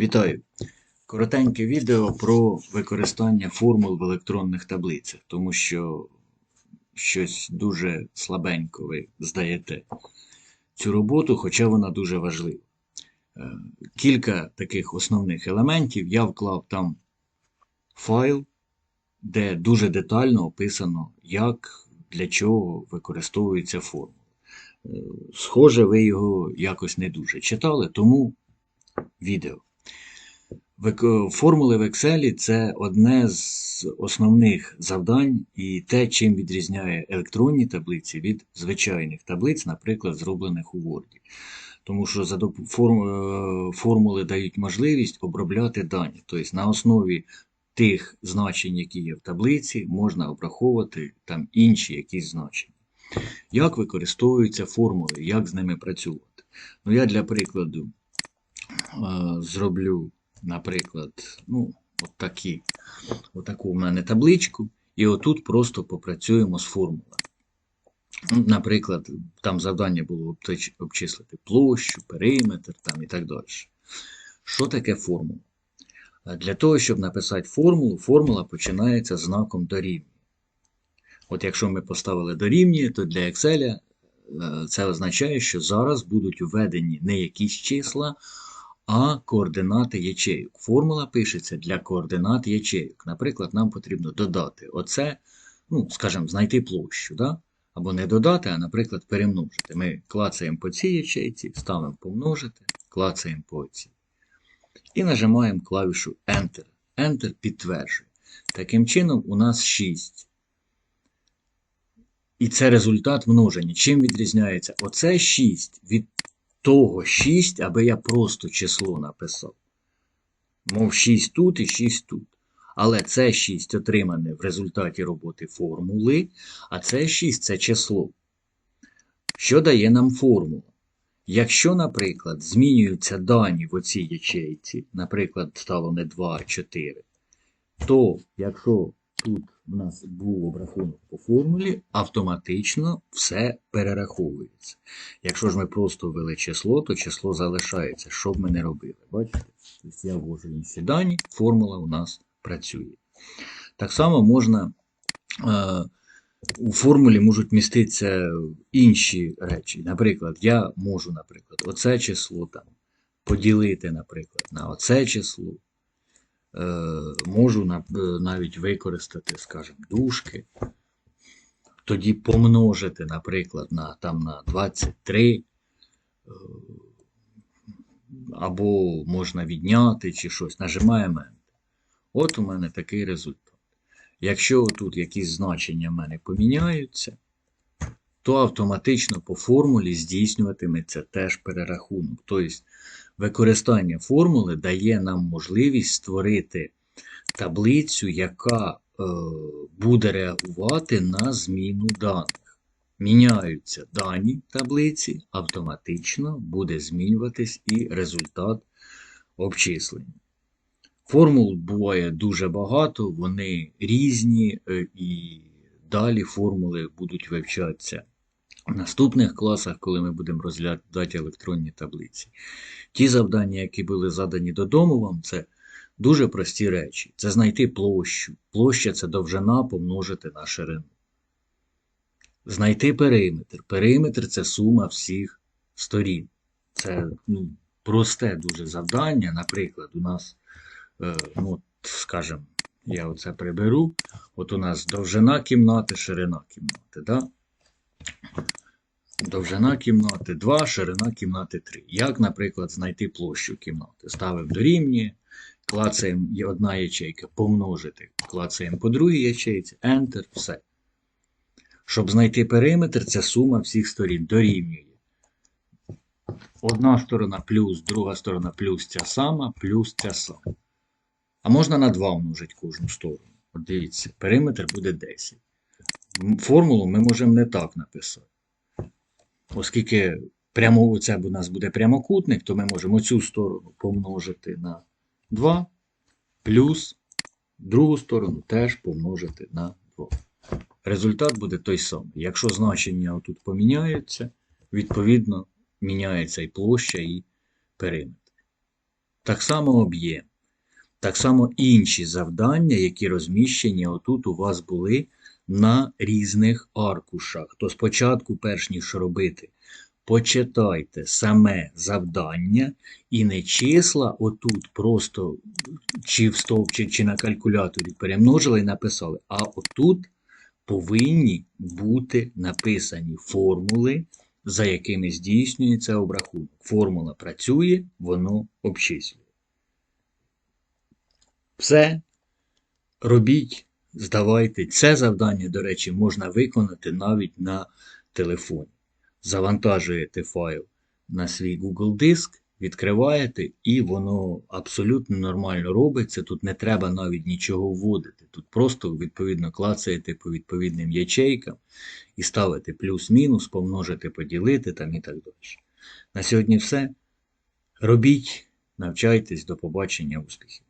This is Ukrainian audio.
Вітаю! Коротеньке відео про використання формул в електронних таблицях, тому що щось дуже слабенько ви здаєте цю роботу, хоча вона дуже важлива. Е, Кілька таких основних елементів я вклав там файл, де дуже детально описано, як для чого використовується формула. Е, Схоже, ви його якось не дуже читали, тому відео. Формули в Excel це одне з основних завдань і те, чим відрізняє електронні таблиці від звичайних таблиць, наприклад, зроблених у Word. Тому що за е, формули дають можливість обробляти дані. Тобто на основі тих значень, які є в таблиці, можна обраховувати там інші якісь значення. Як використовуються формули, як з ними працювати? Ну, я для прикладу е, зроблю, наприклад, ну, от такі, отаку в мене табличку, і отут просто попрацюємо з формулами. Ну, Наприклад, там завдання було обчислити площу, периметр там, і так далі. Що таке формула? Е, Для того, щоб написати формулу, формула починається з знаком дорівнює. От якщо ми поставили дорівнює, то для Excel е, це означає, що зараз будуть введені не якісь числа, а координати ячейок. Формула пишеться для координат ячейок. Наприклад, нам потрібно додати оце, ну, скажімо, знайти площу. Да? Або не додати, а, наприклад, перемножити. Ми клацаємо по цій ячейці, ставимо помножити, клацаємо по цій. І нажимаємо клавішу Enter. Enter підтверджує. Таким чином, у нас 6. І це результат множення. Чим відрізняється оце 6 від того 6, аби я просто число написав. Мов 6 тут і 6 тут. Але це 6 отримане в результаті роботи формули, а це 6 це число. Що дає нам формула? Якщо, наприклад, змінюються дані в оцій ячейці, наприклад, стало не 2, а 4, то якщо тут в нас був обрахунок по формулі, автоматично все перераховується. Якщо ж ми просто ввели число, то число залишається, що б ми не робили. Бачите? Тобто я ввожу інші дані, формула у нас працює. Так само можна. Е, у формулі можуть міститися інші речі. Наприклад, я можу, наприклад, оце число там поділити, наприклад, на оце число. Е, можу е, навіть використати, скажімо, дужки. Тоді помножити, наприклад, на, там, на 23. е, Або можна відняти чи щось. Нажимаємо Enter. От у мене такий результат. Якщо тут якісь значення в мене поміняються, то автоматично по формулі здійснюватиметься теж перерахунок. Тобто використання формули дає нам можливість створити таблицю, яка е, буде реагувати на зміну даних. Міняються дані таблиці, автоматично буде змінюватись і результат обчислення. Формул буває дуже багато, вони різні, е, і далі формули будуть вивчатися в наступних класах, коли ми будемо розглядати електронні таблиці. Ті завдання, які були задані додому вам, це дуже прості речі. Це знайти площу. Площа це довжина помножити на ширину. Знайти периметр. Периметр це сума всіх сторін. Це ну, просте дуже завдання. Наприклад, у нас е, ну, от, скажем, я оце приберу. От у нас довжина кімнати, ширина кімнати. Да? Довжина кімнати 2, ширина кімнати 3. Як, наприклад, знайти площу кімнати? Ставимо дорівнює, клацаємо одна ячейка, помножити, клацаємо по другій ячейці, Enter, все. Щоб знайти периметр, це сума всіх сторін дорівнює. Одна сторона плюс, друга сторона плюс ця сама, плюс ця сама. А можна на 2 множити кожну сторону. От дивіться, периметр буде 10. Формулу ми можемо не так написати. Оскільки прямо це у нас буде прямокутник, то ми можемо цю сторону помножити на 2, плюс другу сторону теж помножити на 2. Результат буде той самий. Якщо значення отут поміняються, відповідно міняється і площа, і периметр. так само об'єм, так само інші завдання, які розміщені отут у вас були на різних аркушах. То спочатку, перш ніж робити, почитайте саме завдання і не числа отут просто чи в стовпчик, чи на калькуляторі перемножили і написали, а отут повинні бути написані формули, за якими здійснюється обрахунок. Формула працює, воно обчислює. Все. Робіть, здавайте. Це завдання, до речі, можна виконати навіть на телефоні. Завантажуєте файл на свій Google диск, відкриваєте, і воно абсолютно нормально робиться. Тут не треба навіть нічого вводити. Тут просто відповідно клацаєте по відповідним ячейкам і ставите плюс-мінус, помножити, поділити там і так далі. На сьогодні все. Робіть, навчайтесь, до побачення, успіхів!